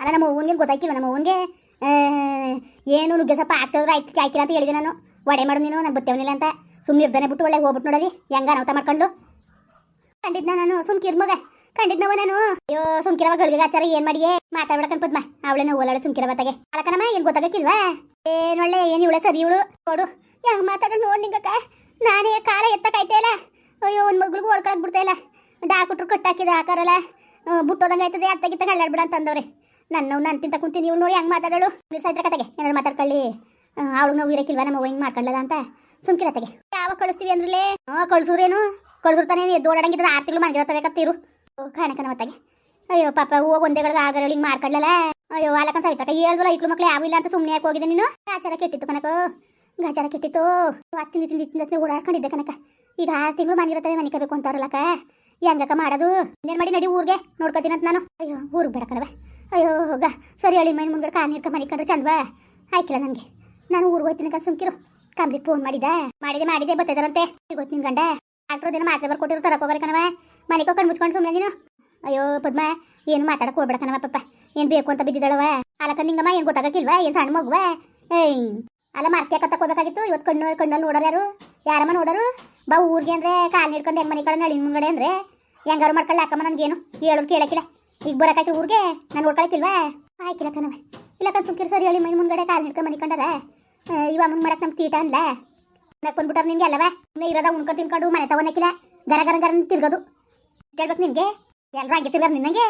ಅಲ್ಲ, ನಮ್ಮ ಅವ್ವನಿಗೆ ಗೊತ್ತಾಯ್ತಿಲ್ಲ ನಮ್ಮ ಅವ್ವನಿಗೆ ಏನು ನುಗ್ಗೆ ಸ್ವಲ್ಪ ಆಗ್ತದ್ರೆ ಆಯ್ತು ಆಯ್ಕಿಲ್ಲ ಅಂತ ಹೇಳಿದೆ ನಾನು. ಒಡೆ ಮಾಡು ನೀನು ನಾನು ಬತ್ತೇವನಿಲ್ಲ ಅಂತ. ಸುಮ್ಮನೆ ಇರ್ದಾನೆ ಬಿಟ್ಟು ಒಳ್ಳೆ ಹೋಗ್ಬಿಟ್ಟು ನೋಡಲಿ. ಹೆಂಗ ಅನಾಹುತ ಮಾಡ್ಕೊಂಡು. ಕಂಡಿದ್ನ ನಾನು, ಸುಮ್ಕಿರ್ ಮಗ. ಕಂಡಿದ್ನವ ನಾನು. ಅಯ್ಯೋ, ಸುಮ್ಕಿರವ ಗಳಿಗೆ ಆಚಾರ, ಏನ್ ಮಾಡಿಯೇ? ಮಾತಾಡ್ಬಿಡಕನ್ ಪದ್ಮ. ಅವಳೇನ ಓಲಾಡ ಸುಮ್ಕಿರವ ತಗೆ. ಅಲಕನಮ್ಮ ಏನ್ ಏನ್ ಒಳ್ಳೆ, ಏನ್ ಇವಳೆ ಸರಿ ಇವಳು? ಕೊಡು ಹೆಂಗ್ ಮಾತಾಡೋ ನೋಡ್ ನಿಂಗಕ್ಕ. ನಾನೇ ಕಾಲ ಎತ್ತಕಾಯ್ತಾ ಇಲ್ಲ ಅಯ್ಯೋ, ಒಂದ್ ಮಗಳಿಗೂ ಒಳ್ಕೊಳಕ್ ಬಿಡ್ತಾ ಇಲ್ಲ ಡಾಕ್ಟ್ರು ಕಟ್ಟಾಕಿದ ಹಾಕಾರಲ್ಲ ಬುಟ್ಟೋದಂಗ ಆಯ್ತದೆ ಅತ್ತಗಿತ್ತ ಕಳ್ಳಾಡ್ಬಿಡ ಅಂತಂದವ್ರೆ. ನನ್ನ ನಾನು ತಿಂತ ಕುಂತೀನಿ. ಇವ್ಳು ನೋಡಿ ಹಂಗೆ ಮಾತಾಡೋಳು. ಸಾಯ್ತ್ರ ಕತೆಗೆ. ಏನಾರು ಮಾತಾಡ್ಕೊಳ್ಳಿ. ಅವಳು ನಾವು ಇರಕ್ಕಿಲ್ವ? ನಮ್ಮ ಹಿಂಗೆ ಮಾಡ್ಕೊಳ್ಳಲ್ಲ ಅಂತ. ಸುಮ್ಕಿರತೆಗೆ ಯಾವಾಗ ಕಳಿಸ್ತೀವಿ ಅಂದ್ರಲ್ಲೇ ಹ್ಞೂ ಕಳ್ಸೂರೇನು? ಕಳ್ಸಿರ್ತಾನೆ ಎದ್ದು ಓಡಾಡಂಗಿದ್ರೆ ಆರು ತಿಂಗಳು ಮನೆಗಿರತ್ತಬೇಕತ್ತೀರು ಕಾಣಕನ ಮತ್ತಾಗೆ ಅಯ್ಯೋ, ಪಾಪ ಹೋಗಿ ಒಂದೇಗಳಿಗೆ ಆಗರ ಹಿಂಗೆ ಮಾಡ್ಕೊಳ್ಳಲ್ಲ ಅಯ್ಯೋ ಆಲಕ್ಕ ಸವಿತಕ ಹೇಳ್ದಲ್ಲ ಐಕ್ಳು ಮಕ್ಳು ಯಾವ ಇಲ್ಲ ಅಂತ ಸುಮ್ಮನೆ ಯಾಕೆ ಹೋಗಿದೆ ನೀನು? ಆಚಾರ ಕೆಟ್ಟಿತ್ತು ಕನಕ ಗಾಚಾರ ಕೆಟ್ಟಿತ್ತು. ತಿಂದು ತಿಂದು ತಿಂದು ಓಡಾಡ್ಕೊಂಡಿದ್ದೆ ಕನಕ ಈಗ ಆರು ತಿಂಗಳು ಮನೆಗಿರತ್ತವೆ ಮನೆ ಕಬೇಕು ಅಂತಾರಲ್ಲಕ್ಕ. ಹೆಂಗಕ್ಕ ಮಾಡೋದು? ಇನ್ನೇನು ಮಾಡಿ ನಡಿ ಊರಿಗೆ. ನೋಡ್ಕೊತೀನಂತ ನಾನು. ಅಯ್ಯೋ, ಊರಿಗೆ ಬೇಡ ಕಣವ ಅಯ್ಯೋ, ಹೋಗ. ಸರಿ ಹೇಳಿ ಮನೆ ಕಾಲು ನೀಡ್ಕ ಮನೆ ಕಂಡ್ರೆ ಚಂದವಾ. ಆಯ್ಕಿಲ್ಲ ನನಗೆ ನಾನು ಊರಿಗೆ ಹೋಗ್ತೀನಿ ಕನ್ ಸುಮ್ಕಿರು. ಕಂಬ್ಲಿಗೆ ಫೋನ್ ಮಾಡಿದೆ ಮಾಡಿದೆ ಮಾಡಿದೆ, ಬತ್ತಿದಾರಂತೆ. ಗೊತ್ತು ನಿನ್ ಗಂಡ. ಡಾಕ್ಟ್ರು ದಿನ ಮಾತ್ರೆ ಬರ್ಕೊಟ್ಟಿರು ತರಕ್ಕೆ ಹೋಗ್ರಿ ಕಣವ ಮನೆಗೆ ಕಣ್ ಮುಚ್ಕೊಂಡು ಸುಮ್ಮನೆ ನೀನು. ಅಯ್ಯೋ, ಪದ್ಮ, ಏನು ಮಾತಾಡಕ್ಕೆ ಹೋಗ್ಬೇಡ ಕಣವ ಪಪ್ಪ ಏನು ಬೇಕು ಅಂತ ಬಿದ್ದಿದ್ದಾಳವ ಅಲಕ ನಿಂಗಮ್ಮ, ಏನು ಗೊತ್ತಾಗಕ್ಕಿಲ್ವಾ? ಏನು ಸಣ್ಣ ಮಗುವ? ಏಯ್. ಅಲ್ಲ ಮಾರ್ಕೆ ಕತ್ತಕ್ಕೆ ಹೋಗ್ಬೇಕಾಗಿತ್ತು. ಇವತ್ತು ಕಣ್ಣು, ಕಣ್ಣಲ್ಲಿ ನೋಡೋರು ಯಾರು? ಯಾರಮ್ಮ ನೋಡೋರು? ಬಾ ಊರಿಗೆ ಅಂದರೆ ಕಾಲು ಹಿಡ್ಕೊಂಡು ಹೆಂಗೆ ಮನೆ ಕಡೆ ನಳಿ ಮುಂಗಡೆ ಅಂದರೆ. ಹೆಂಗಾರು ಮಾಡ್ಕೊಳ್ಳಿ ಅಕ್ಕಮ್ಮ ನನಗೇನು? ಹೇಳೋರು ಕೇಳಕ್ಕಿಲ್ಲ. ಈಗ ಬರಕಾಯ್ತು ಊರಿಗೆ? ನಾನು ಓಡ್ಕೊಳಕ್ಕಿಲ್ವಾ ಆಯ್ಕಿಲ್ಲ ಕಣವ ಇಲ್ಲ ಕಣ್ ಸುಮ್ಕಿರು ಸರಿ ಹೇಳಿ ಮೈ ಮುಂದ್ಗಡೆ ಕಾಲು ಹಿಡ್ಕೊಂಡು ಮನಿಕೊಂಡಾರ. ಇವಾಗ ಇವ ಮುಂದೆ ಮಾಡಕ್ ನಮ್ಗೆ ತೀಟ ಅನ್ಲ? ನಕ್ ಬಂದ್ಬಿಟ್ಟಾರ ನಿನ್ಗೆ ಅಲ್ಲವಾ? ಇನ್ನೇ ಇರೋದ ಉಣ್ಕೊಂಡು ತಿನ್ಕೊಂಡು ಮನೆ ತಗೊನಕ್ಕಿಲ್ಲ ಗರ ಗರ ಗರ ತಿರ್ಗದು. ಕೇಳ್ಬೇಕು ನಿನ್ಗೆ ಎಲ್ಲರೂ ಹಂಗೆ ತಿರ್ಗಾರ ನಿನ್ನಂಗೆ?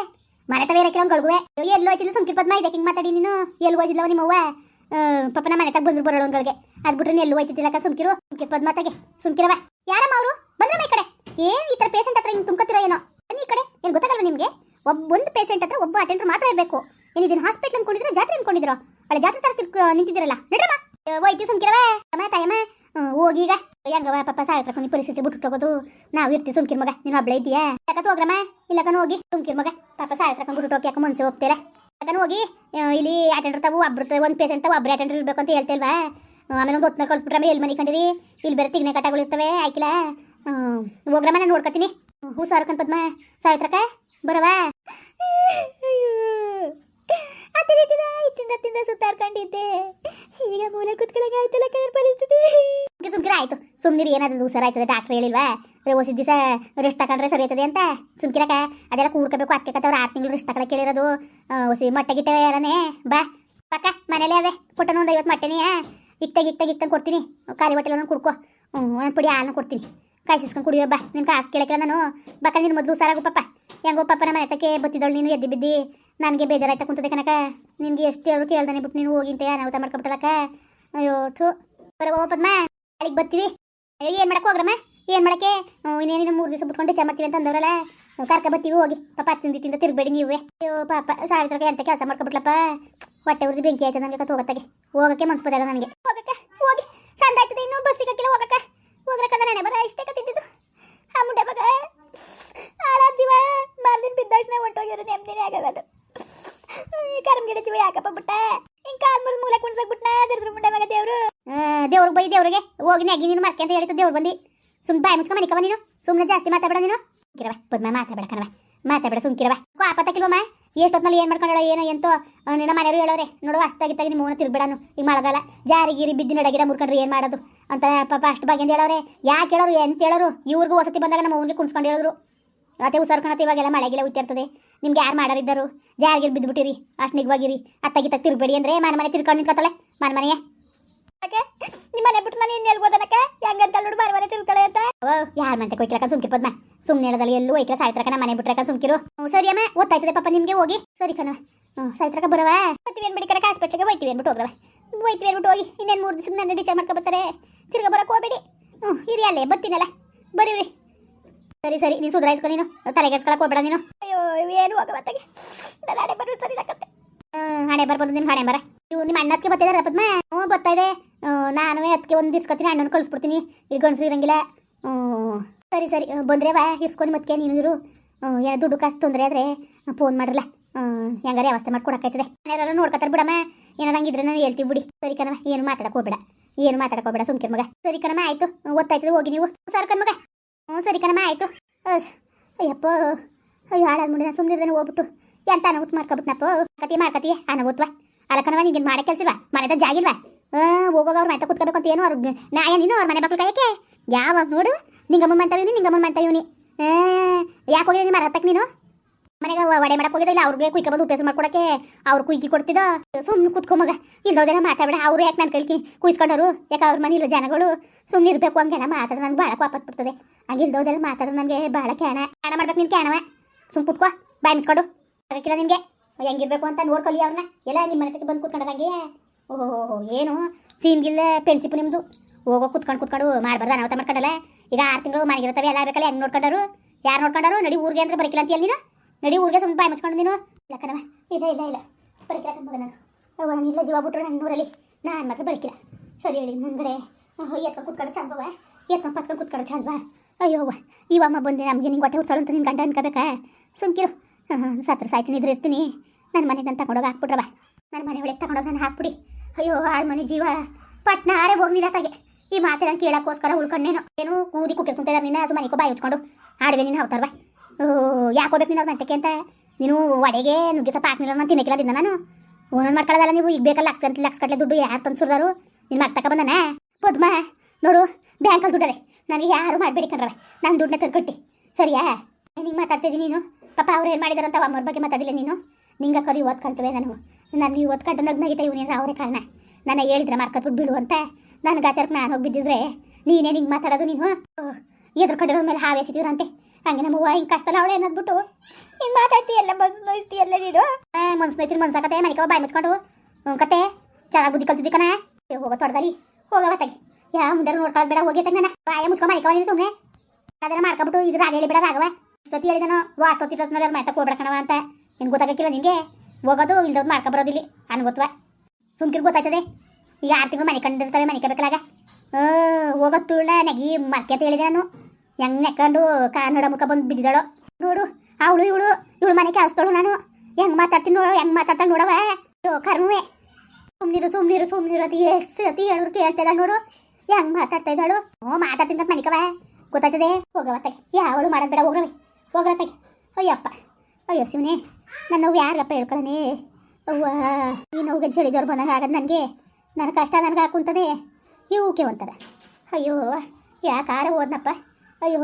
ಮನೆ ತವ ಇರಕ್ಕಿಲ್ಲ ಗಳ್ಗುವೆ. ಎಲ್ಲೋ ಹೋಯ್ತಿಲ್ಲ ಸುಮ್ಕಿರ್ ಪದ್ಮ ಇದೆ ಹಿಂಗೆ ಮಾತಾಡಿ ನೀನು? ಎಲ್ಲಿ ಹೋಗಿದ್ಲವ ನಿಮ್ಮವ್ವ ಪಪ್ಪನ ಮನೆ ತಗ ಬಂದ್ರು ಬರೋಳು ಒಂಗಳಿಗೆ ಅದು ಬಿಟ್ರೆ ಎಲ್ಲೂ ಹೋಯ್ತಿದ್ದಿಲ್ಲ ಸುಮ್ಕಿರು? ಸುಮ್ಕಿರ್ ಪದ್ಮ ತಗೆ. ಸುಮ್ಕಿರವ ಯಾರಮ್ಮ ಅವರು? ಬಂದ್ರಮ್ಮ ಈ ಕಡೆ. ಏನ್ ಈ ಥರ ಪೇಷಂಟ್ ಹತ್ರ ಹಿಂಗೆ ತುಂಬ್ಕೊತಿರೋ ಏನೋ? ಬನ್ನಿ ಈ ಕಡೆ. ಏನು ಗೊತ್ತಾಗಲ್ವ ನಿಮಗೆ? ಒಬ್ಬ ಒಂದು ಪೇಷಂಟ್ ಹತ್ರ ಒಬ್ಬ ಅಟೆಂಡರ್ ಮಾತ್ರ ಇರಬೇಕು. ಏನಿದಿನ ಹಾಸ್ಪಿಟ್ಲ್ ಅನ್ಕೊಂಡಿದ್ರು, ಜಾತ್ರೆ ಅನ್ಕೊಂಡಿದ್ರು? ಅಲ್ಲ, ಜಾತ್ರೆ ತರ ನಿಂತಿದ್ದೀರಲ್ಲ. ನಡ್ರಮ್ಮ. ಹೋಯ್ತು ಸುಮ್ಕಿರವ. ಅಮ್ಮ ತಾಯಮ್ಮ ಹೋಗಿ ಈಗ. ಹೆಂಗವ ಪಾಪ ಸಾಯತ್ರ ಪರಿಸ್ಥಿತಿ ಬಿಟ್ಟು ಹೋಗೋದು ನಾವು ಇರ್ತೀವಿ ಸುಮ್ಕಿರ್ ಮಗ. ನೀನು ಒಬ್ಳೆ ಇದೆಯಾ ಯಾಕತ್ ಹೋಗ್ರಮ್ಮ ಇಲ್ಲಕನ ಹೋಗಿ. ಸುಮ್ಕಿರ್ ಮಗ. ಪಾಪ ಸಾವಿತ್ರ ಕೊಂಡು ಬಿಟ್ಟು ಹೋಗಿ ಯಾಕೆ ಹೋಗ್ತೀರ ಯಾಕನ ಹೋಗಿ. ಇಲ್ಲಿ ಅಟೆಂಡರ್ ತಾವು, ಒಬ್ರು ಒಂದು ಪೇಷಂಟ್ ತಾವು ಒಬ್ಬರೇ ಅಟೆಂಡರ್ ಇರಬೇಕು ಅಂತ ಹೇಳ್ತಿಲ್ವಾ? ಆಮೇಲೆ ಒಂದು ಹೊತ್ತಿನ ಕಳ್ಸ್ಬಿಟ್ರಮ್ಮ ಎಲ್ಲಿ ಮನೆ ಕಂಡಿರಿ? ಇಲ್ಲಿ ಬೇರೆ ತಿಗ್ನೆ ಕಟ್ಟಗಳು ಇರ್ತವೆ, ಆಯ್ಕಿಲ್ಲ? ಹೋಗ್ರಮ್ಮ, ನಾನು ನೋಡ್ಕೊತೀನಿ. ಹೂ ಸಾರ್ಕನ್ ಪದ್ಮ. ಸಾವಿತ್ರಕ್ಕ ಬರವಾ ತಿಂದ ತಿಂದ ಸುತ್ತಾಡ್ಕೊಂಡಿದ್ದೆ. ಈಗ ಮೂಲೆ ಕುತ್ಕೊಳ್ಳೋಕೆ ಆಯ್ತಲ್ಲ ಕೇರ್ ಪರಿಸ್ಥಿತಿ ಸುಮ್ಕಿರ, ಆಯ್ತು. ಸುಮ್ನಿರಿ, ಏನಾದ್ರು ಹುಷಾರ್ ಆಯ್ತದೆ ಡಾಕ್ಟರ್ ಹೇಳಿಲ್ವಾ? ಓಸಿ ದಿವಸ ರೆಸ್ಟ್ ತಗೊಂಡ್ರೆ ಸರಿ ಆಯ್ತದೆ ಅಂತ. ಸುಮ್ಕಿರಕ ಅದೆಲ್ಲ ಕೂಡ್ಕೋಬೇಕು ಅದಕ್ಕೆ ಕತ್ತವ್ರು ಆರು ತಿಂಗಳು ರೆಸ್ಟ್ ತಗೊಳಕ್ಕೆ ಕೇಳಿರೋದು ಹೊಸಿ ಮೊಟ್ಟೆ ಗಿಟ್ಟೆ ಎಲ್ಲನೇ. ಬಾ. ಪಕ್ಕ, ಮನೇಲೆ ಅವೆ. ಪುಟ್ಟನ ಒಂದು ಐವತ್ತು ಮೊಟ್ಟೆನೇ ಇಕ್ತಾಗ ಇಕ್ತಾಗ ಇಕ್ತಾಗ ಕೊಡ್ತೀನಿ. ಖಾಲಿ ಹೊಟ್ಟೆಲ್ಲ ಕುಡ್ಕೊ. ಒಂದು ಪುಡಿ ಹಾಲನ್ನ ಕೊಡ್ತೀನಿ. ಕಾಯಿಸ್ಕೊಂಡು ಕುಡಿಯೋ ಬಾ ನಿನ್ನ ಕಾಸು ಕೇಳಕ್ಕೆ ನಾನು. ಬಕ್ಕ ನಿನ್ ಮೊದಲು ಸಾರಾಗು ಪಾಪ. ಹೆಂಗೋ ಪಾಪ ನಮ್ಮ ಮನೆ ತಕ್ಕೆ ಬತ್ತಿದಳು ನೀನು, ಎದ್ದು ಬಿದ್ದಿ. ನನಗೆ ಬೇಜಾರಾಯ್ತ ಕುಂತದೆ ಕನಕ ನಿನ್ಗೆ ಎಷ್ಟು ಹೇಳೋ ಕೇಳ್ದಾನೆ ಬಿಟ್ಟು ನೀನು ಹೋಗಿಂತ ಅನಾಹುತ ಮಾಡ್ಕೊಬಿಟ್ಟಲಕ್ಕ ಅಯ್ಯೋ, ಥೂ. ಬರೋ ಪದ್ಮ. ಅಲ್ಲಿಗೆ ಬರ್ತೀವಿ. ಅಯ್ಯೋ, ಏನು ಮಾಡಕ್ಕೆ ಹೋಗ್ರಮ್ಮ? ಏನು ಮಾಡಕ್ಕೆ? ಇನ್ನೇನಿನ ಮೂರು ದಿವಸ ಬಿಟ್ಕೊಂಡು ಚಾ ಮಾಡ್ತೀವಿ ಅಂತ ಅಂದವರಲ್ಲ. ಕರ್ಕ ಬತ್ತೀವಿ ಹೋಗಿ. ಪಾಪ ತಿಂದು ತಿಂದ ತಿರ್ಬೇಡಿ ನೀವೇ. ಅಯ್ಯೋ, ಪಾಪ. ಸಾವಿತ್ರಕ್ಕೆ ಎಂತ ಕೆಲಸ ಮಾಡ್ಕೊಬಿಟ್ಲಪ್ಪ. ಹೊಟ್ಟೆ ಉರಿದು ಬೆಂಕಿ ಆಯ್ತದೆ ನನಗೆ ಕತ್ ಹೋಗತ್ತಾಗೆ. ಹೋಗಕ್ಕೆ ಮನ್ಸು ಬದಲ್ಲ ನನಗೆ. ಹೋಗಕ್ಕೆ, ಹೋಗಿ. ಚಂದ ಆಯ್ತದೆ ಇನ್ನೂ ಬಸ್ ಸಿಗಕ್ಕಿಲ್ಲ ಹೋಗಕ್ಕೆ ಹೋಗ್ರಕ್ಕಂದ ನಾನೇ ಬರ ಇಷ್ಟೇ ಕತ್ತಿದ್ದು ಆ ಮುಂಡೆ ಮಗ ಆರಾಮ್ ಜೀವ ಮಾರ್ದಿನ ಬಿದ್ದಾಕ್ಷಣ ಹೊಂಟೋಗಿರೋ ನೆಮ್ಮದಿನೇ ಆಗೋದು ಕರಮ್ ಗಿಡ ಜೀವ ಯಾಕಪ್ಪ ಬಿಟ್ಟ ಹಿಂಗ್ ಕಾಲ್ ಮುರಿದು ಮೂಲೆ ಕುಣ್ಸಕ್ ಬಿಟ್ನ ದಿರ್ದ್ರ ಮುಂಡೆ ಮಗ ದೇವ್ರು ದೇವ್ರಿಗೆ ಬೈ ದೇವ್ರಿಗೆ, ಹೋಗಿ ನೆಗಿ ನೀನು ಮರ್ಕೆ ಅಂತ ಹೇಳಿದ್ದು ದೇವ್ರು ಬಂದು. ಸುಮ್ ಬಾಯಿ ಮುಚ್ಕೊ ಮನಿಕವ ನೀನು. ಸುಮ್ಮನೆ ಜಾಸ್ತಿ ಮಾತಾಡ ನೀನು. ಕಿರವ ಪದ್ಮ ಮಾತಾಡ ಕಣವ ಮಾತಾಡ ಸುಮ್ಕಿರವ ಆಪತ್ತಾಕಿಲ್ವಮ್ಮ ಎಷ್ಟೊತ್ತಿನಲ್ಲಿ ಏನು ಮಾಡ್ಕೊಂಡಳ, ಏನೋ, ಎಂತೋ ನಿನ್ನ ಮನೆಯವರು ಹೇಳೋರೆ. ನೋಡು, ಅಷ್ಟಾಗಿತ್ತಾಗಿ ನಿಮ್ಮ ಓನ ತಿರ್ಬಿಡಾನು ಈಗ ಮಾಡೋದಲ್ಲ ಜಾರಿ ಗಿರಿ ಬಿದ್ದು ನಡ ಗಿಡ ಮುರ್ಕೊಂಡ್ರೆ ಏನು ಮಾಡೋದು? ಅಂತ ಪಾಪ ಅಷ್ಟು ಬಗ್ಗೆ ಅಂತ ಹೇಳೋರೆ. ಯಾಕೆ ಹೇಳೋರು, ಎಂತ ಹೇಳೋರು? ಇವ್ರಿಗೂ ವಸತಿ ಬಂದಾಗ ನಮ್ಮ ಅವ್ನಿಗೆ ಕುಣ್ಸ್ಕೊಂಡು ಹೇಳಿದ್ರು. ಮತ್ತೆ ಉಸರ್ಕೊಳತ್ತೆ ಇವಾಗೆಲ್ಲ ಮಳೆಗೆಲ್ಲ ಉತ್ತಿರ್ತದೆ ನಿಮ್ಗೆ ಯಾರು ಮಾಡೋರಿದ್ದರು? ಜಾರಿಗಿರಿ ಬಿದ್ದುಬಿಟ್ಟಿರಿ. ಅಷ್ಟು ನಿಗ್ವಾಗಿರಿ. ಅತ್ತಾಗಿತ್ತಾಗ ತಿರ್ಬೇಡಿ ಅಂದ್ರೆ ಮನೆ ಮನೆ ತಿರ್ಕೊಂಡು ನಿಂತ್ಕೊತಾಳೆ. ಮನೆ ಮನೆಯ. ನಿಮ್ಮ ಮನೆ ಬಿಟ್ಟು ನಾನು ಇನ್ನು ಎಲ್ಬೋದನಕ್ಕ ಹೆಂಗಂತ ನೋಡು ಮನೆ ಮನೆ ತಿರ್ತಾಳೆ ಅಂತ. ಓ ಯಾರ ಮಂತೆ ಕೊಯ್ಕಲಕ ಸುಮ್ಕಿ ಪದ್ಮ? ಸುಮ್ಮನೆ ಹೇಳದಲ್ಲಿ ಎಲ್ಲೂ ಒಯ್ಕಲ ಸಾಯ್ತ್ರಕ ನಮ್ಮ ಮನೆ ಬಿಟ್ರಕ ಸುಮ್ಕಿರು. ಹ್ಞೂ ಸರಿ ಅಮ್ಮ ಓದ್ತಾಯ್ತದೆ ಪಾಪ ನಿಮ್ಗೆ ಹೋಗಿ. ಸರಿ ಕಣ ಹ್ಞೂ ಸಾಯ್ತ್ರಕ ಬರವ ಹೋಗ್ತೀವಿ ಅನ್ಬಿಡಿ ಕರಕ ಹಾಸ್ಪಿಟ್ಲಿಗೆ ಹೋಯ್ತೀವಿ ಅನ್ಬಿಟ್ಟು ಹೋಗ್ರವ ಹೋಯ್ತೀವಿ ಅನ್ಬಿಟ್ಟು ಹೋಗಿ ಇನ್ನೇನು ಮೂರು ದಿವಸ ನನ್ನ ಡಿಚಾರ್ಜ್ ಮಾಡ್ಕೊ ಬರ್ತಾರೆ. ತಿರುಗ ಬರಕ್ಕೆ ಹೋಗ್ಬೇಡಿ. ಹ್ಞೂ ಇರಿ ಅಲ್ಲೇ ಬತ್ತೀನಲ್ಲ ಬರೀವ್ರಿ ಸರಿ ಸರಿ ನೀನು ಸುಧಾರಿಸ್ಕೊ ನೀನು. ತಲೆಗೆಡ್ಸ್ಕೊಳಕ್ ಹೋಗ್ಬೇಡ ನೀನು. ಅಯ್ಯೋ ಏನು ಹೋಗಬತ್ತಾಗೆ ನನ್ನ ಹಣೆ ಬರೋ ಸರಿ ಆಗತ್ತೆ ಹಣೆ ಬರ್ಬೋದು ನಿನ್ನ ಹಣೆ ಬರ. ಇವು ನಿಮ್ಮ ಅಣ್ಣ ಅದಕ್ಕೆ ಬರ್ತಿದಾರೆ ಪದ್ಮ? ಹ್ಞೂ, ಬರ್ತಾ ಇದೆ. ನಾನು ಅದಕ್ಕೆ ಒಂದು ಇಸ್ಕೊತೀನಿ, ಅಣ್ಣನ ಕಳಿಸ್ಬಿಡ್ತೀನಿ. ಈಗ ಗಂಡಸು ಇರಂಗಿಲ್ಲ. ಸರಿ ಸರಿ. ಬಂದ್ರೆ ಬಾ ಇಸ್ಕೊಂಡು ಮತ್ತೆ ನೀನು ಇರು. ಏನೋ ದುಡ್ಡು ಕಾಸು ತೊಂದರೆ ಆದರೆ ಫೋನ್ ಮಾಡ್ರಲ್ಲ. ಹೆಂಗಾರ ವ್ಯವಸ್ಥೆ ಮಾಡ್ಕೊಡಕ್ಕಾಯ್ತದೆ. ಯಾರು ನೋಡ್ಕೊತಾರೆ ಬಿಡಮ್ಮ. ಏನಾರ ಹಂಗಿದ್ರೆ ನಾನು ಹೇಳ್ತೀವಿ ಬಿಡಿ. ಸರಿ ಕಣಮ್ಮ, ಏನು ಮಾತಾಡಕ್ಕೆ ಹೋಗ್ಬೇಡ. ಏನು ಮಾತಾಡಕ್ಕೆ ಹೋಗ್ಬೇಡ, ಸುಮ್ಕಿರ್ ಮಗ. ಸರಿ ಕಣಮ್ಮ, ಆಯ್ತು. ಗೊತ್ತಾಯ್ತದೆ ಹೋಗಿ ನೀವು. ಸರ್, ಕಣ್ ಮಗ. ಹ್ಞೂ, ಸರಿ ಕಣಮ್ಮ, ಆಯಿತು. ಅಯ್ಯಪ್ಪ, ಅಯ್ಯೋ, ಹಾಳಾದ ಮುಂದೆ ನಾನು ಸುಮ್ಮನೆ ಹೋಗ್ಬಿಟ್ಟು. ಎಂತ ಅನಹುತ್ ಮಾಡ್ಕೊಬಿಟ್ನಪ್ಪ. ಕತಿ ಮಾಡ್ಕತಿ, ಅನಹುತ್ವ. ಅಲ್ಲ ಕಣವ ಮಾಡ ಕೆಲ್ಸಿಲ್ವಾ? ಮನೆದ ಜಾಗಿಲ್ವಾ? ಅವ್ರ ಮನೆ ಕುತ್ಕೋಬೇಕು ಏನು ಅವ್ರ ನಾಯ ನೀನು ಅವ್ರ ಮನೆ ಬಕ್ಕಳು ಕಾಯಕ್ಕೆ? ಯಾವಾಗ ನೋಡು, ನಿಂಗಮ್ಮನ ಮಂತವೀನಿ ನಿಂಗಮ್ಮನ ಮಂತವೀನಿ ಯಾಕೆ ಹೋಗಿದ್ದೀನಿ ಮರ ಹತ್ತಕ್ಕೆ ನೀನು? ಮನೆಗೆ ವಡೆ ಮಾಡಕ್ ಹೋಗಿದಿಲ್ಲ ಅವ್ರಿಗೆ ಕುಯ್ಕ ಬಂದು ಉಪಯೋಗ ಮಾಡ್ಕೊಡಕ್ಕೆ ಅವ್ರು ಕುಯ್ಕಿ ಕೊಡ್ತಿದ್ದ? ಸುಮ್ಮನೆ ಕುತ್ಕೊ ಮಗ ಇಲ್ದೋದೇನ ಮಾತಾಡ್ಬೇಡ, ಅವ್ರು ಯಾಕೆ ನನ್ನ ಕಲ್ಕಿ ಕುಯ್ಸ್ಕೊಂಡವ್ರು ಯಾಕೆ ಅವ್ರ ಮನೆ ಇಲ್ಲ ಜನಗಳು? ಸುಮ್ಮನೆ ಇರಬೇಕು ಹಂಗೆಲ್ಲ ಮಾತಾಡ ನನಗೆ ಭಾಳ ವಾಪಸ್ ಬಿಡ್ತದೆ ಹಂಗೆ ಇಲ್ದೋದೆಲ್ಲ ಮಾತಾಡೋ ನನಗೆ ಭಾಳ ಕ್ಯಾಣ ಕ್ಯಾಣ ಮಾಡ್ಬೇಕು ನೀನು ಕ್ಯಾಣವ. ಸುಮ್ಮ ಕುತ್ಕೋ, ಬಾಯ್ ಮುಚ್ಕೊಂಡು. ಅದಕ್ಕಿಲ್ಲ ನಿನಗೆ. ಹೆಂಗಿರ್ಬೇಕು ಅಂತ ನೋಡ್ಕೊಲಿ ಅವ್ರನ್ನ ಎಲ್ಲ ನಿಮ್ಮ ಮನೆ ಬಂದು ಕೂತ್ಕೊಂಡ್ರೆ ಹಂಗೆ? ಓಹೋ ಏನು? ಸೀಮ್ಗಿಲ್ಲ ಪೆನ್ಸಿಪು ನಿಮ್ಮದು ಹೋಗೋ, ಕುತ್ಕೊಂಡು ಕುತ್ಕೊಂಡು ಮಾಡಬಾರ್ದು ಅನಾಹುತ ಮಾಡ್ಕೊಂಡಲ್ಲ? ಈಗ ಆರು ತಿಂಗಳು ಮನೆಗಿರ್ತವೆ ಎಲ್ಲ ಬೇಕಲ್ಲ, ಹೆಂಗೆ ನೋಡ್ಕೊಂಡರು ಯಾರು ನೋಡ್ಕೊಂಡರು ನಡಿ ಊರಿಗೆ ಅಂದ್ರೆ ಬರಕಿಲ್ಲ ಅಂತ ನೀನು? ನಡಿ ಊರಿಗೆ ಸುಮ್ಮನೆ ಬಾಯಿ ಮುಚ್ಕೊಂಡು ನೀನು? ಇಲ್ಲ ಕಣವ ಇಲ್ಲ ಇಲ್ಲ ಇಲ್ಲ. ಬರಕಿಲ್ಲ ಕಣ್ಮಗ ನಾನು ಅವ್ವ, ನಾನು ಇಲ್ಲ ಜೀವ ಬಿಟ್ರು ನನ್ನ ಊರಲ್ಲಿ. ನಾನು ಮಾತ್ರ ಬರಕಿಲ್ಲ. ಸರಿ ಹೇಳಿ, ಮುಂದ್ಗಡೆ. ಎತ್ಕೊಂಡು ಕುತ್ಕೊಂಡು ಚಂದವ ಎತ್ಕೊಂಡು ಪತ್ಕೊಂಡು ಕುತ್ಕೊಂಡು ಚಂದವ ಅಯ್ಯೋ, ಅವ್ವ ಇವಮ್ಮ ಬಂದೆ, ನಮಗೆ ನಿಂಗೆ ಹೊಟ್ಟೆ ಹುಡ್ಸಾಳು ಅಂತ ನಿನ್ನ ಗಂಡ ಅನ್ಕೋಬೇಕಾ? ಸುಮ್ಕಿರು. ಸತ್ರ ಸಾಯ್ತೀನಿ ಇದ್ರಿರ್ತೀನಿ ನನ್ನ ಮನೆಗೆ ನಾನು ತಗೊಂಡೋಗಿ ಹಾಕ್ಬಿಟ್ರವ ನನ್ನ ಮನೆ ಒಳಗೆ ತಗೊಂಡೋಗಿ ನಾನು ಹಾಕ್ಬಿಡಿ. ಅಯ್ಯೋ ಆಳ್ ಮನೆ ಜೀವ. ಪಟ್ನ ಆರೆ ಹೋಗ್ಲಿಲ್ಲ ತಾಗೆ. ಈ ಮಾತೆ ನಾನು ಕೇಳೋಕ್ಕೋಸ್ಕರ ಉಳ್ಕೊಂಡೇನು. ಏನು ಕೂದಿ ಕುಕ್ಕೆ ತುಂತಿದ್ದಾರೆ ನಿನ್ನ ಹಸು ಮನೆಗೆ ಬಾಯಿ ಉಚ್ಕೊಂಡು ಆಡ್ವೆ ನೀನು ಹಾವ್ತಾರವ ಯಾಕೆ ಹೋಗ್ಬೇಕು ನೀನು ಅವ್ರ ಮಂಟಕ್ಕೆ ಅಂತ? ನೀನು ಒಡೆಗೆ ನುಗ್ಗಿ ಸ್ವಲ್ಪ ಹಾಕ್ಲಿಲ್ಲ ನಾನು ತಿನ್ನಕ್ಕಿಲ್ಲ ನಾನು? ಒಂದೊಂದು ಮಾಡ್ಕೊಳ್ಳೋದಲ್ಲ ನೀವು, ಈಗ ಬೇಕಲ್ಲ ಲಕ್ಷ ಲಕ್ಷ ಕಟ್ಟಲೆ ದುಡ್ಡು ಯಾರು ತಂದು ನಿನ್ನ ಮಗ ತಕ ಬಂದಾನೆ? ಪದ್ಮ, ನೋಡು ಬ್ಯಾಂಕಲ್ಲಿ ದುಡ್ಡದೆ. ನನಗೆ ಯಾರು ಮಾಡಬೇಡಿ ಕಣ್ರವ ನಾನು ದುಡ್ಡನ್ನ ತಂದು ಕಟ್ಟಿ ಸರಿಯಾ ನಿಂಗೆ ಮಾತಾಡ್ತಿದ್ದೀನಿ ನೀನು? ಪಾಪ ಅವ್ರು ಏನು ಮಾಡಿದಾರಂತ ಅವ್ರ ಬಗ್ಗೆ ಮಾತಾಡಿಲ್ಲ ನೀನು? ನಿಂಗೆ ಕರಿ ಓದ್ಕೊಂಡ್ವೆ ನಾನು. ನಾನು ಓದ್ಕೊಂಡು ನಗ್ನಾಗಿದ್ದೆ ಇವನೇ ಅವರೇ ಕಾರಣ. ನಾನು ಹೇಳಿದ್ರೆ ಮಾರ್ಕತ್ಬಿಟ್ಟು ಬಿಡು ಅಂತ. ನಾನು ಗಾಚಾರಕ್ಕೆ ನಾನು ಹೋಗಿ ಬಿದ್ದಿದ್ರೆ ನೀನೇ ಹಿಂಗೆ ಮಾತಾಡೋದು ನೀನು? ಎದುರ್ಕೊಂಡಿರೋ ಮೇಲೆ ಹಾವೇ ಸಿಕ್ಕಿದ್ರಂತೆ ಹಂಗೆ ನಮ್ಮ ಹೂವು ಹಿಂಗೆ ಕಷ್ಟಲ್ಲ ಅವಳೆ ಅನ್ನೋದ್ಬಿಟ್ಟು. ಹಿಂಗೆ ಮಾತಾಡ್ತೀಯಲ್ಲ, ಮನ್ಸು ನೋಯಿಸ್ತೀಯಲ್ಲ ನೀನು? ಮನ್ಸು ನೋಯ್ತೀನಿ ಮನ್ಸಾಕತ್ತೆ ಮನೆಗೆ ಬಾಯಿ ಮುಚ್ಕೊಂಡು. ಕತೆ ಚೆನ್ನಾಗಿ ಬುದ್ಧಿ ಕಲ್ತಿದ್ದಿ ಕಣ. ಹೋಗೋ ತೊಡ್ದಲ್ಲಿ ಹೋಗವ ತಗಿ ಯಾ ಮುಂದೆ ನೋಡ್ಕೊಳ್ಳೋದು ಬೇಡ, ಹೋಗಿ ತಗ ನಾನು ಬಾಯ ಮುಚ್ಕೊಂಡು ಮನೆಗೆ ಸುಮ್ಮನೆ ಅದನ್ನು ಮಾಡ್ಕೊಬಿಟ್ಟು ಇದ್ರ ರಾಗ ಹೇಳಿ ಬೇಡ ರಾಗವ ಸತಿ ಹೇಳಿದನು ವಾಸ್ತೊತ್ತಿರೋದ್ಮೇಲೆ ಮೈತ ಹೋಗ್ಬೇಡ ಕಣವ ಅಂತ. ನಿನ್ಗೆ ಗೊತ್ತಾಗಕ್ಕಿಲ್ಲ ನಿಂಗೆ. ಹೋಗೋದು, ಇಲ್ದೋದು ಮಾಡ್ಕೊ ಅನ್ ಅನ್ಗೊತ್ವ ಸುಮ್ಕಿರ್ ಗೊತ್ತಾಯ್ತದೆ. ಈಗ ಆರು ತಿಂಗಳು ಮನೆ ಕಂಡಿರ್ತವೆ, ಮನೆ ಕಬೇಕಲಾಗ ಹೋಗೋ ತುಳ್ಳ ನೆಗಿ ಮರ್ಕೆ ಅಂತ ಹೇಳಿದೆ ನಾನು. ಹೆಂಗ್ ನೆಕ್ಕೊಂಡು ಕಾ ನೋಡ ಮುಖ ಬಂದು ಬಿದ್ದಿದ್ದಾಳು. ನೋಡು, ಅವಳು ಇವಳು ಇವಳು ಮನೆ ಕೆಲಸದಳು ನಾನು. ಹೆಂಗ್ ಮಾತಾಡ್ತೀನಿ ನೋಡು, ಹೆಂಗ್ ಮಾತಾಡ್ತಾಳೆ ನೋಡವ ಕರ್ಮವೆ. ಸುಮ್ನಿರು ಸುಮ್ನಿರು ಸುಮ್ನಿರು ಅದು ಎಷ್ಟು ಸತಿ ಹೇಳಿದ್ರು ಕೇಳ್ತಾ ನೋಡು. ಹೆಂಗ್ ಮಾತಾಡ್ತಾ ಇದ್ದಾಳು. ಹ್ಞೂ, ಮಾತಾಡ್ತೀನಿ ಅಂತ ಮನಿಕವ ಗೊತ್ತಾಯ್ತದೆ? ಹೋಗವ ತಗೆ ಯಾವಳು ಮಾಡೋದು ಬೇಡ, ಹೋಗ್ರವೆ. ಹೋಗ್ರ ಅಯ್ಯಪ್ಪ. ಅಯ್ಯೋ ಶಿವನೇ ನನ್ನ ನೋವು ಯಾರಿಗಪ್ಪ ಹೇಳ್ಕೊಳ್ಳನೆ ಅವ್ವ, ಈ ನೋವಿಗೆ ಚಳಿ ಜ್ವರ ಬಂದಾಗ ಆಗದು ನನಗೆ. ನನ್ನ ಕಷ್ಟ ನನಗೆ ಹಾಕುಂತದೆ ಇವಕ್ಕೆ ಒಂಥರ ಅಯ್ಯೋ ಯಾಕಾರ ಹೋದ್ನಪ್ಪ? ಅಯ್ಯೋ,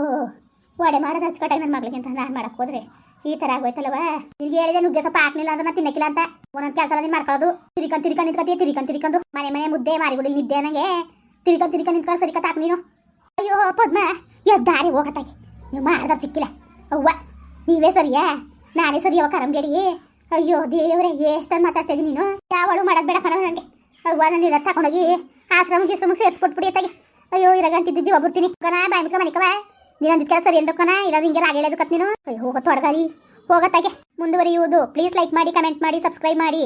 ವಾಡೆ ಮಾಡೋದು ಹಚ್ಕಟ್ಟಾಗ ನನ್ನ ಮಗಳಿಗೆ ಅಂತ ನಾನು ಮಾಡಕ್ಕೆ ಹೋದ್ರೆ? ಈ ಥರ ಆಗೋಯ್ತಲ್ಲವ ನಿನ್ಗೆ ಹೇಳಿದೆ ನುಗ್ಗೆ ಸ್ವಲ್ಪ ಹಾಕ್ಲಿಲ್ಲ ಅಂದ್ರೆ ನಾನು ತಿನ್ನಕ್ಕಿಲ್ಲ ಅಂತ. ಒಂದೊಂದು ಕೆಲಸ ನೀನು ಮಾಡ್ಕೊಳ್ಳೋದು ತಿರ್ಕೊಂಡು ತಿರ್ಕೊಂಡು ನಿಂತ್ಕೊತೀಯ ತಿರ್ಕೊಂಡು ತಿರ್ಕೊಂಡು ಮನೆ ಮನೆ ಮುದ್ದೆ ಮಾರಿಬಿಡಿ ನಿದ್ದೆ ನನಗೆ ತಿರ್ಕೊಂಡು ತಿರ್ಕೊಂಡು ನಿಂತ್ಕೊಂಡು ಸರಿ ಕತ್ತಾಕ್ ನೀನು. ಅಯ್ಯೋ ಪದ್ಮ ದಾರಿ ಹೋಗತ್ತಾಗಿ. ನೀವು ಮಾಡ್ದ ಸಿಕ್ಕಿಲ್ಲ. ಅವ್ವ, ನೀವೇ ಸರಿಯಾ? ನಾನೇ ಸರಿ ಅವ ಕರಂಬೇಡಿ ಅಯ್ಯೋ, ದೇವರೇ, ಎಷ್ಟೊಂದು ಮಾತಾಡ್ತಾ ನೀನು? ಯಾವಳು ಮಾಡೋದು ಬೇಡ ಕಣ ನನಗೆ ಅವ್ವ ನಾನು ಇಲ್ಲ ತಗೊಂಡೋಗಿ ಆಶ್ರಮ ಗಿಶ್ರಮ ಸೇರಿಸ್ಕೊಟ್ಬಿಡಿ ಅತ್ತಾಗೆ ಅಯ್ಯೋ ಇರ ಗಂಟಿದ್ದು ಜೀವ ಬಿಡ್ತೀನಿ ಕಣ, ಬಾಯಿ ಮುಚ್ಕ ಮನಿಕವ ನೀನೊಂದು ಕೆಲಸ ಸರಿ ಕಣ. ಇಲ್ಲ ಹಿಂಗೆ ರಾಗ ಹೇಳೋದು ನೀನು. ಅಯ್ಯೋ, ಹೋಗೋ ತೊಡಗಾರಿ ಹೋಗತ್ತಾಗೆ ಮುಂದುವರಿಯುವುದು. ಪ್ಲೀಸ್ ಲೈಕ್ ಮಾಡಿ ಕಮೆಂಟ್ ಮಾಡಿ ಸಬ್ಸ್ಕ್ರೈಬ್ ಮಾಡಿ.